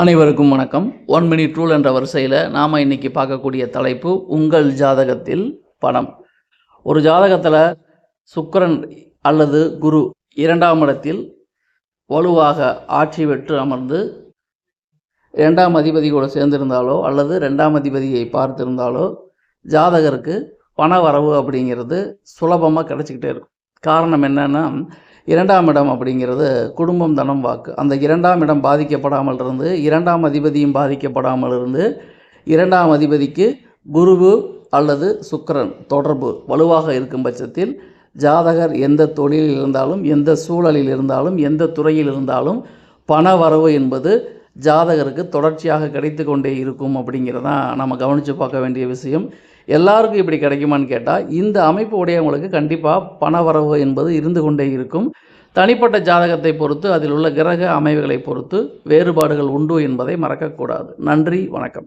அனைவருக்கும் வணக்கம். One minute rule என்ற வரிசையில் நாம் இன்னைக்கு பார்க்கக்கூடிய தலைப்பு உங்கள் ஜாதகத்தில் பணம். ஒரு ஜாதகத்தில் சுக்கரன் அல்லது குரு இரண்டாம் இடத்தில் வலுவாக ஆட்சி பெற்று அமர்ந்து இரண்டாம் அதிபதியோடு சேர்ந்திருந்தாலோ அல்லது ரெண்டாம் அதிபதியை பார்த்திருந்தாலோ ஜாதகருக்கு பண வரவு அப்படிங்கிறது சுலபமாக கிடச்சிக்கிட்டே இருக்கும். காரணம் என்னென்னா இரண்டாம் இடம் அப்படிங்கிறது குடும்பம் தனம் வாக்கு. அந்த இரண்டாம் இடம் பாதிக்கப்படாமல் இருந்து இரண்டாம் அதிபதியும் பாதிக்கப்படாமல் இருந்து இரண்டாம் அதிபதிக்கு குருவு அல்லது சுக்கரன் தொடர்பு வலுவாக இருக்கும் பட்சத்தில் ஜாதகர் எந்த தொழிலில் இருந்தாலும் எந்த சூழலில் இருந்தாலும் எந்த துறையில் இருந்தாலும் பண வரவு என்பது ஜாதகருக்கு தொடர்ச்சியாக கிடைத்து கொண்டே இருக்கும் அப்படிங்கிறதான் நம்ம கவனித்து பார்க்க வேண்டிய விஷயம். எல்லாருக்கும் இப்படி கிடைக்குமான்னு கேட்டால் இந்த அமைப்பு உடையவங்களுக்கு கண்டிப்பாக பண வரவு என்பது இருந்து கொண்டே இருக்கும். தனிப்பட்ட ஜாதகத்தை பொறுத்து அதில் உள்ள கிரக அமைவுகளை பொறுத்து வேறுபாடுகள் உண்டு என்பதை மறக்கக்கூடாது. நன்றி வணக்கம்.